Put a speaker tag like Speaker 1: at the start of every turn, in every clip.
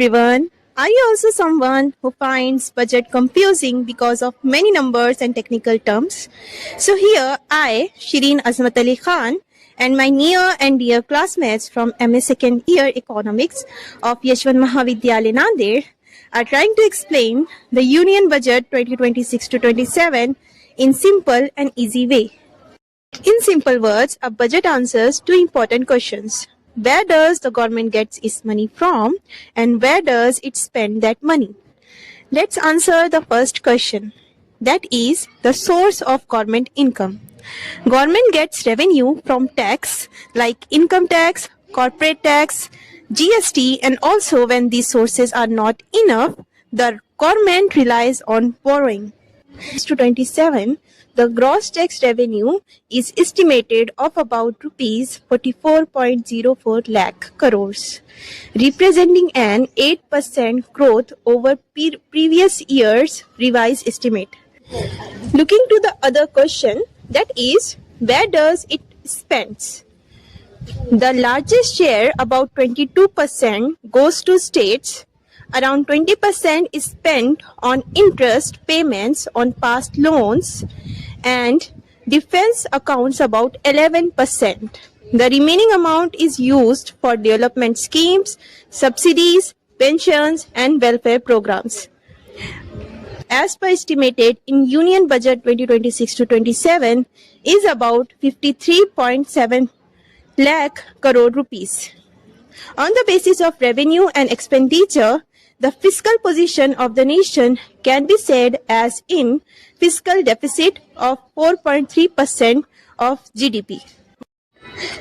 Speaker 1: Everyone. Are you also someone who finds budget confusing because of many numbers and technical terms? So here I, Shireen Azmat Ali Khan, and my near and dear classmates from MA second year economics of Yashwant Mahavidyalaya Nandir are trying to explain the Union Budget 2026 to 27 in simple and easy way. In simple words, a budget answers two important questions. Where does the government gets its money from and where does it spend that money? Let's answer the first question. That is the source of government income. Government gets revenue from tax like income tax, corporate tax, GST and also when these sources are not enough, the government relies on borrowing to 27, the gross tax revenue is estimated of about rupees 44.04 lakh crores, representing an 8% growth over pe- previous year's revised estimate. Looking to the other question, that is, where does it spends? The largest share, about 22%, goes to states. Around 20% is spent on interest payments on past loans, and defense accounts about 11%. The remaining amount is used for development schemes, subsidies, pensions, and welfare programs. As per estimated in Union Budget 2026 to 27 is about 53.7 lakh crore rupees. On the basis of revenue and expenditure, the fiscal position of the nation can be said as in fiscal deficit of 4.3% of GDP.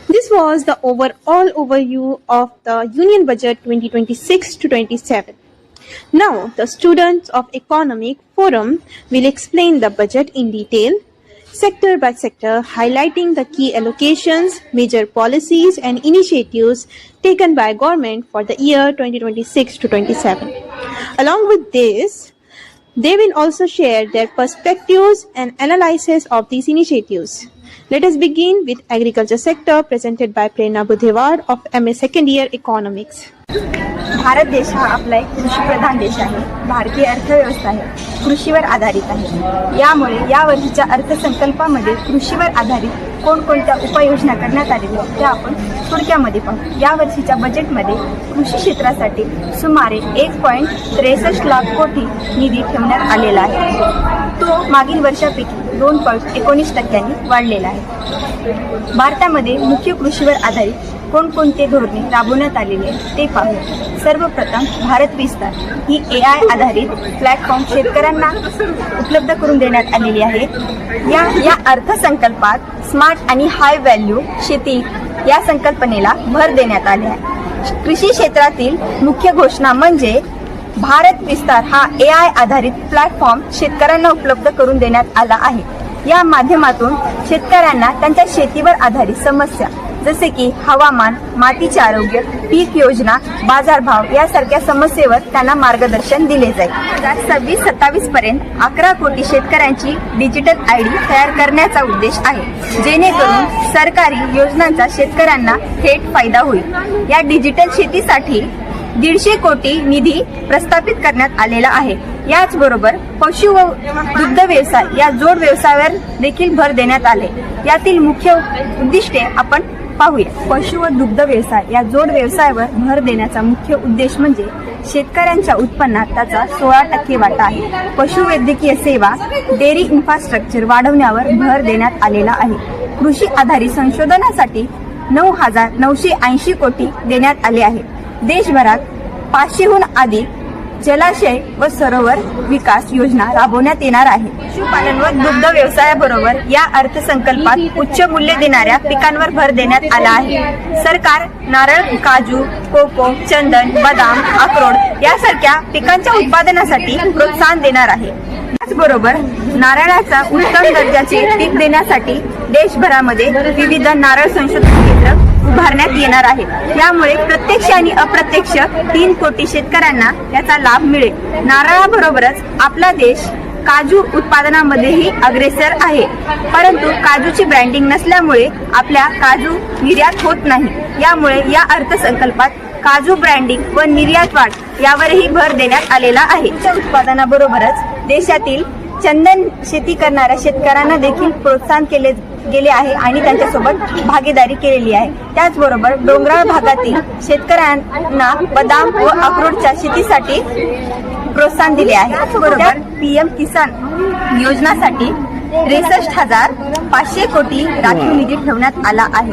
Speaker 1: This was the overall overview of the Union Budget 2026 to 27. Now, the students of Economic Forum will explain the budget in detail, sector by sector, highlighting the key allocations, major policies and initiatives taken by government for the year 2026 to 27. Along with this, they will also share their perspectives and analysis of these initiatives. Let us begin with agriculture sector presented by Prerna Budhewar of MA Second Year Economics.
Speaker 2: Bharat देश हा आपला एक कृषीप्रधान देश आहे. भारतीय अर्थव्यवस्था आहे कृषीवर आधारित आहे. यामुळे या वर्षीच्या अर्थसंकल्पामध्ये कृषीवर आधारित कोणकोणत्या उपाययोजना करण्यात आलेल्या त्या आपण थोडक्यामध्ये पाहू. या वर्षीच्या बजेटमध्ये कृषी क्षेत्रासाठी सुमारे एक पॉईंट त्रेसष्ट लाख कोटी निधी ठेवण्यात आलेला आहे. तो मागील वर्षापैकी दोन पॉईंट एकोणीस टक्क्यांनी वाढलेला आहे. भारतामध्ये मुख्य कृषीवर आधारित कोणकोणते धोरणे राबवण्यात आलेले आहेत ते पाहू. सर्वप्रथम भारत विस्तार ही ए आय आधारित प्लॅटफॉर्म शेतकऱ्यांना उपलब्ध करून देण्यात आलेली आहे. या या अर्थसंकल्पात स्मार्ट आणि हाय व्हॅल्यू शेती या संकल्पनेला भर देण्यात आले आहे. कृषी क्षेत्रातील मुख्य घोषणा म्हणजे भारत विस्तार हा ए आय आधारित प्लॅटफॉर्म शेतकऱ्यांना उपलब्ध करून देण्यात आला आहे. या माध्यमातून शेतकऱ्यांना त्यांच्या शेतीवर आधारित समस्या जसे की हवामान मातीचे आरोग्य पीक योजना बाजारभाव यासारख्या समस्येवर त्यांना मार्गदर्शन दिले जाईल. हजार सव्वीस सत्तावीस पर्यंत अकरा कोटी शेतकऱ्यांची डिजिटल आय डी तयार करण्याचा उद्देश आहे जेणेकरून सरकारी योजनांचा शेतकऱ्यांना थेट फायदा होईल. या डिजिटल शेतीसाठी दीडशे कोटी निधी प्रस्थापित करण्यात आलेला आहे. याचबरोबर पशु व दुग्ध व्यवसाय या जोड व्यवसायावर देखील भर देण्यात आले. यातील मुख्य उद्दिष्टे आपण पाहूया. पशु व दुग्ध व्यवसाय या जोड व्यवसायावर भर देण्याचा मुख्य उद्देश म्हणजे शेतकऱ्यांच्या उत्पन्नात त्याचा सोळा टक्के वाटा आहे. पशुवैद्यकीय सेवा डेअरी इन्फ्रास्ट्रक्चर वाढवण्यावर भर देण्यात आलेला आहे. कृषी आधारित संशोधनासाठी नऊ हजार नऊशे ऐंशी कोटी देण्यात आले आहे. देशभरात पाचशेहून अधिक जलाशय व सरोवर विकास योजना राबवण्यात येणार आहे. पशुपालन व दुग्ध व्यवसायाबरोबर या अर्थसंकल्पात उच्च मूल्य देणाऱ्या पिकांवर भर देण्यात आला आहे. सरकार नारळ काजू कोको चंदन बदाम अक्रोड यासारख्या पिकांच्या उत्पादनासाठी प्रोत्साहन देणार आहे. त्याचबरोबर नारळाचा उत्तम दर्जाचे पीक देण्यासाठी देशभरामध्ये विविध नारळ संशोधन केंद्र उभारण्यात येणार आहे. यामुळे प्रत्यक्ष आणि अप्रत्यक्ष तीन कोटी शेतकऱ्यांना याचा लाभ मिळेल. नारळाबरोबरच आपला देश काजू उत्पादनामध्येही अग्रेसर आहे. परंतु काजूची ब्रँडिंग नसल्यामुळे आपल्या काजू निर्यात होत नाही. यामुळे या अर्थसंकल्पात काजू ब्रँडिंग व निर्यात वाढ यावरही भर देण्यात आलेला आहे. उत्पादनाबरोबरच देशातील चंदन शेती करणाऱ्या शेतकऱ्यांना देखील प्रोत्साहन केले गेले आहे आणि त्यांच्यासोबत भागीदारी केलेली आहे. त्याचबरोबर डोंगराळ भागातील शेतकऱ्यांना बदाम व अक्रोडच्या शेतीसाठी प्रोत्साहन दिले आहे. त्याचबरोबर पीएम किसान योजनासाठी त्रेसष्ट हजार पाचशे कोटी राखीव निधी ठेवण्यात आला आहे.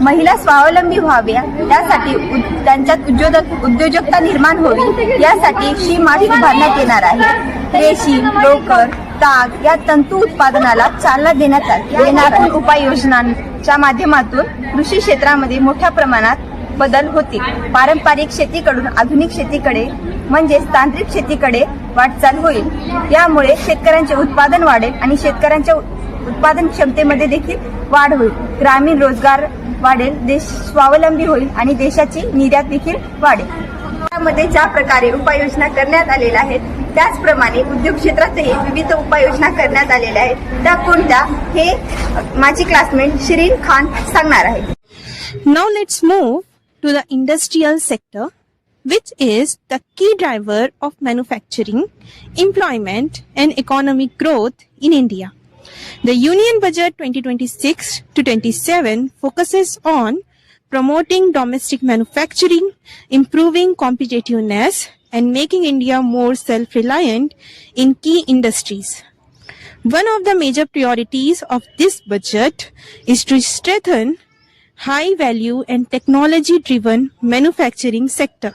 Speaker 2: महिला स्वावलंबी व्हाव्या त्यासाठी उद- त्यांच्यात उद्योजक उद्योजकता निर्माण होवी यासाठी शी मार्ट उभारण्यात येणार आहे. रेशीम लोकर ताग या तंतू उत्पादनाला चालना देण्यात आ- उपाययोजनांच्या माध्यमातून कृषी क्षेत्रामध्ये मोठ्या प्रमाणात बदल होतील. पारंपरिक शेतीकडून आधुनिक शेतीकडे म्हणजेच तांत्रिक शेतीकडे वाटचाल होईल. यामुळे शेतकऱ्यांचे उत्पादन वाढेल आणि शेतकऱ्यांच्या उत्पादन क्षमतेमध्ये देखील वाढ होईल. ग्रामीण रोजगार वाढेल देश स्वावलंबी होईल आणि देशाची निर्यात देखील वाढेल. त्यामध्ये ज्या प्रकारे उपाययोजना करण्यात आलेल्या आहेत त्याचप्रमाणे उद्योग क्षेत्रातही विविध उपाययोजना करण्यात आलेल्या आहेत त्या कोणत्या हे माझी क्लासमेट शिरीन खान सांगणार आहे
Speaker 1: Now let's move to the industrial sector, which is the key driver of manufacturing, employment, and economic growth in India. The Union Budget 2026 to 27 focuses on promoting domestic manufacturing, improving competitiveness, and making India more self reliant in key industries. One of the major priorities of this budget is to strengthen high value and technology driven manufacturing sector.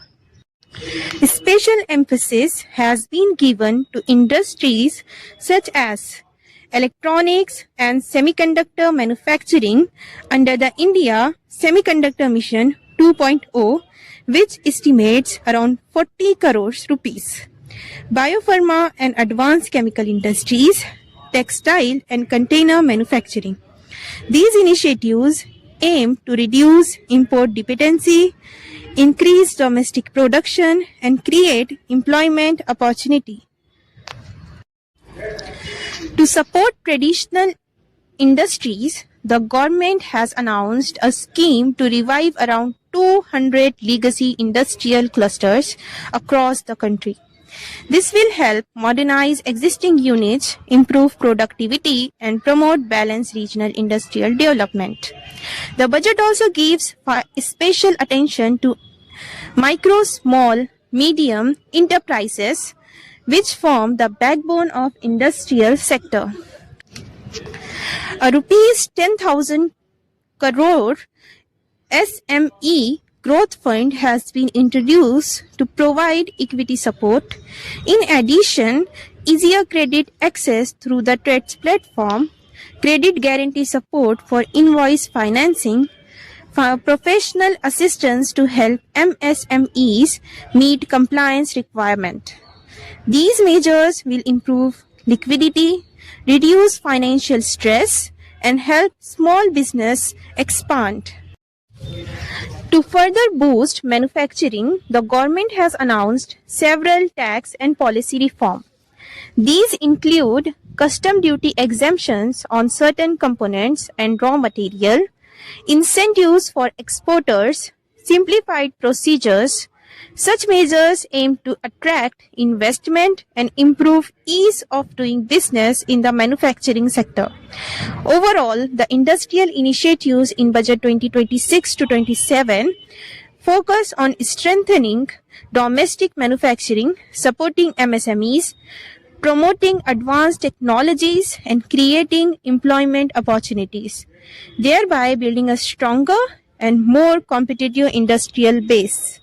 Speaker 1: Special emphasis has been given to industries such as electronics and semiconductor manufacturing under the India Semiconductor Mission 2.0 which estimates around 40 crores rupees. Biopharma and advanced chemical industries, textile and container manufacturing. These initiatives aim to reduce import dependency, increase domestic production, and create employment opportunity. To support traditional industries, the government has announced a scheme to revive around 200 legacy industrial clusters across the country. This will help modernize existing units, improve productivity, and promote balanced regional industrial development. The budget also gives special attention to micro, small, medium enterprises, which form the backbone of industrial sector. A rupees 10,000 crore SME Growth Fund has been introduced to provide equity support. In addition, easier credit access through the TREDS platform, credit guarantee support for invoice financing, professional assistance to help MSMEs meet compliance requirement. These measures will improve liquidity, reduce financial stress, and help small business expand. To further boost manufacturing, the government has announced several tax and policy reform. These include custom duty exemptions on certain components and raw material, incentives for exporters, simplified procedures. Such measures aim to attract investment and improve ease of doing business in the manufacturing sector. Overall, the industrial initiatives in budget 2026 to 27 focus on strengthening domestic manufacturing, supporting MSMEs, promoting advanced technologies and creating employment opportunities, thereby building a stronger and more competitive industrial base.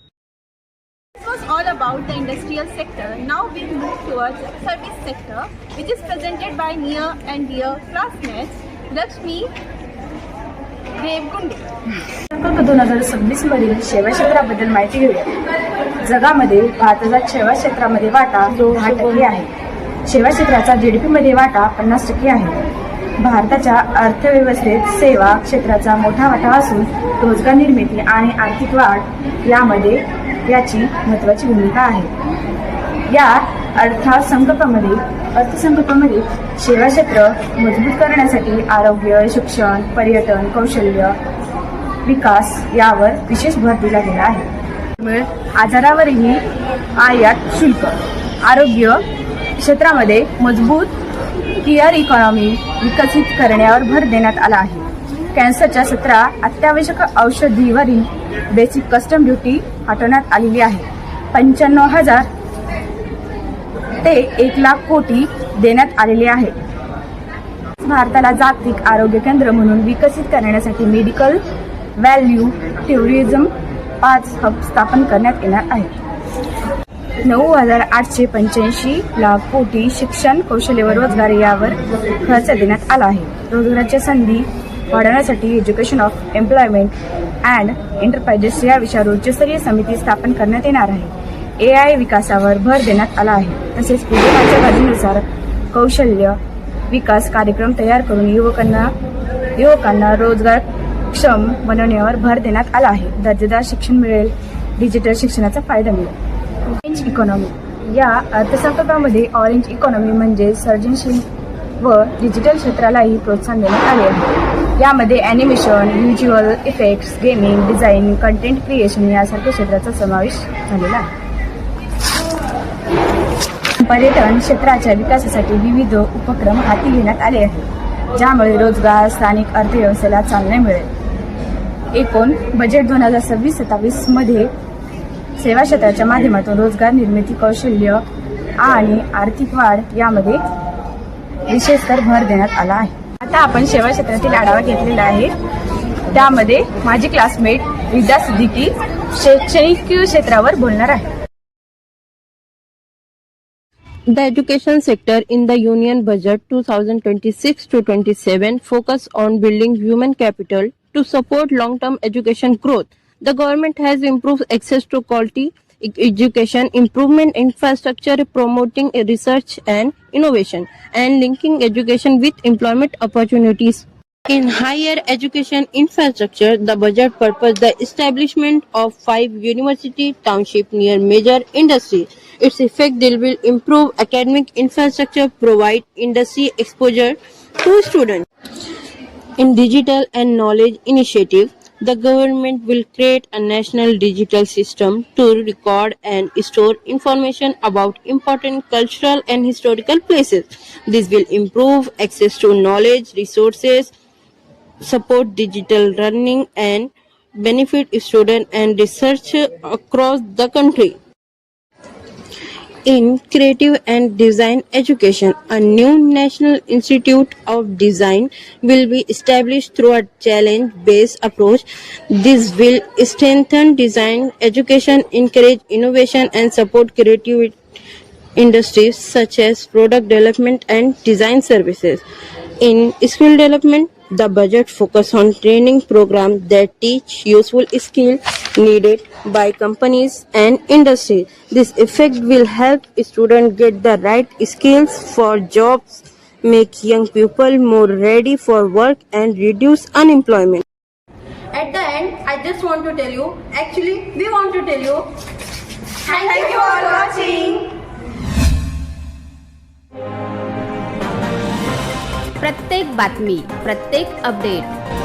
Speaker 1: This was all about the industrial sector. Now we move towards service sector, which is presented by near and dear classmates Lakshmi Devgunde.
Speaker 2: संकल्प दोन हजार सव्वीस मधील सेवा क्षेत्राबद्दल माहिती घेऊया जगामध्ये भारताचा सेवा क्षेत्रामध्ये वाटा दहा टक्के आहे सेवा क्षेत्राचा जीडीपी मध्ये वाटा पन्नास टक्के आहे भारताच्या अर्थव्यवस्थेत सेवा क्षेत्राचा मोठा वाटा असून रोजगार निर्मिती आणि आर्थिक वाढ यामध्ये याची महत्वाची भूमिका आहे. या अर्थसंकल्पामध्ये अर्थसंकल्पामध्ये सेवा क्षेत्र मजबूत करण्यासाठी आरोग्य शिक्षण पर्यटन कौशल्य विकास यावर विशेष भर दिला गेला आहे. त्यामुळे आजारावरही आयात शुल्क. आरोग्य क्षेत्रामध्ये मजबूत केअर इकॉनॉमी विकसित करण्यावर भर देण्यात आला आहे. कॅन्सरच्या सतरा अत्यावश्यक औषधीवरील बेसिक कस्टम ड्युटी हटवण्यात आलेली आहे. पंच्याण्णव हजार ते एक लाख कोटी देण्यात आलेले आहे. भारताला जागतिक आरोग्य केंद्र म्हणून विकसित करण्यासाठी मेडिकल व्हॅल्यू टुरिझम पाच हब स्थापन करण्यात येणार आहे. नऊ हजार आठशे पंच्याऐंशी लाख कोटी शिक्षण कौशल्य व रोजगार यावर खर्च देण्यात आला आहे. रोजगाराच्या संधी वाढवण्यासाठी education of employment and enterprises या विषयावर उच्चस्तरीय समिती स्थापन करण्यात येणार आहे. ए आय विकासावर भर देण्यात आला आहे. तसेच उद्योगाच्या गरजेनुसार कौशल्य विकास कार्यक्रम तयार करून युवकांना युवकांना रोजगारक्षम बनवण्यावर भर देण्यात आला आहे. दर्जेदार शिक्षण मिळेल. डिजिटल शिक्षणाचा फायदा मिळेल. ऑरेंज इकॉनॉमी या अर्थसंकल्पामध्ये ऑरेंज इकॉनॉमी म्हणजे सर्जनशील व डिजिटल क्षेत्रालाही प्रोत्साहन देण्यात आले आहे. यामध्ये animation visual effects gaming design content creation यासारख्या क्षेत्राचा समावेश झालेला आहे. पर्यटन क्षेत्राच्या विकासासाठी विविध उपक्रम हाती घेण्यात आले आहेत ज्यामुळे रोजगार स्थानिक अर्थव्यवस्थेला चालना मिळेल. एकूण बजेट दोन हजार सव्वीस सत्तावीसमध्ये सेवा क्षेत्राच्या माध्यमातून रोजगार निर्मिती कौशल्य आणि आर्थिक वाढ यामध्ये विशेषकर भर देण्यात आला आहे. आता आपण सेवा क्षेत्रातील आढावा घेतलेला आहे त्यामध्ये माझी क्लासमेट विद्या सिद्दीकी शैक्षणिक क्षेत्रावर बोलणार आहे
Speaker 3: The education sector in the Union Budget 2026 to 27 focus on building human capital to support long-term education growth. The government has improved access to quality education, improvement infrastructure, promoting research and innovation, and linking education with employment opportunities. In higher education infrastructure, the budget purpose the establishment of five university township near major industry. Its effect will improve academic infrastructure, provide industry exposure to students. In digital and knowledge initiative, the government will create a national digital system to record and store information about important cultural and historical places. This will improve access to knowledge, resources, support digital learning and benefit students and research across the country. In creative and design education, a new National Institute of Design will be established through a challenge based approach. This will strengthen design education, encourage innovation, and support creative industries such as product development and design services. In skill development, the budget focus on training programs that teach useful skills needed by companies and industry. This effect will help students get the right skills for jobs, make young people more ready for work and reduce unemployment.
Speaker 4: At the end, I just want to tell you, actually, we want to tell you,
Speaker 1: Thank you for watching.
Speaker 5: प्रत्येक बातमी प्रत्येक update